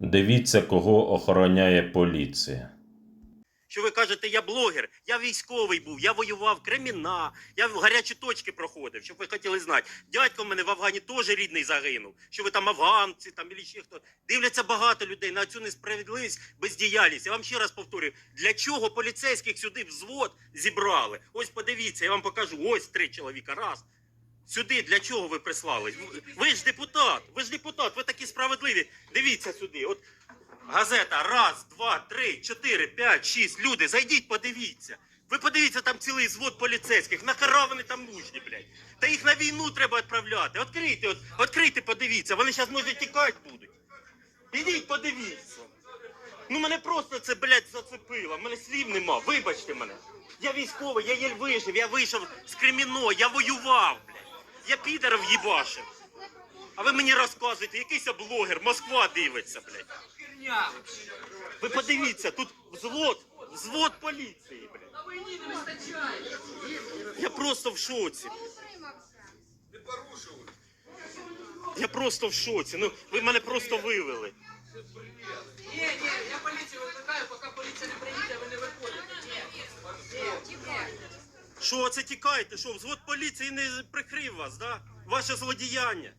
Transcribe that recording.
Дивіться, кого охороняє поліція. Що ви кажете, я блогер, я військовий був, я воював креміна, я в гарячі точки проходив, щоб ви хотіли знати. Дядько в мене в Афгані теж рідний загинув. Що ви там афганці, там і ще хто. Дивляться багато людей на цю несправедливість, бездіяльність. Я вам ще раз повторюю, для чого поліцейських сюди взвод зібрали? Ось подивіться, я вам покажу. Ось три чоловіка. Раз. Сюди для чого ви прислали? Ви ж депутат, ви ж депутат, ви такі справедливі. Дивіться сюди. От Газета раз, два, три, чотири, п'ять, шість. Люди, зайдіть, подивіться. Ви подивіться, там цілий звод поліцейських. Нахера вони там нужні, блядь? Та їх на війну треба відправляти. Відкрийте, от, відкрийте, подивіться. Вони зараз може тікати будуть. Ідіть, подивіться. Ну мене просто це, блядь, зацепило. Мене слів нема. Вибачте мене. Я військовий, я єль вижив, я вийшов з криміно, я воював, блядь. Я підеров їбашив. А ви мені розказуєте, якийсь блогер, Москва дивиться, блядь. Ви подивіться, тут взвод, взвод поліції, блядь. Я просто в шоці. Я просто в шоці. Ну, ви мене просто вивели. Ні, ні, я поліцію викликаю, поки поліція не приїде, ви не виходите. Ні, Що це тікаєте? Що взвод поліції не прикрив вас, да? Ваше злодіяння.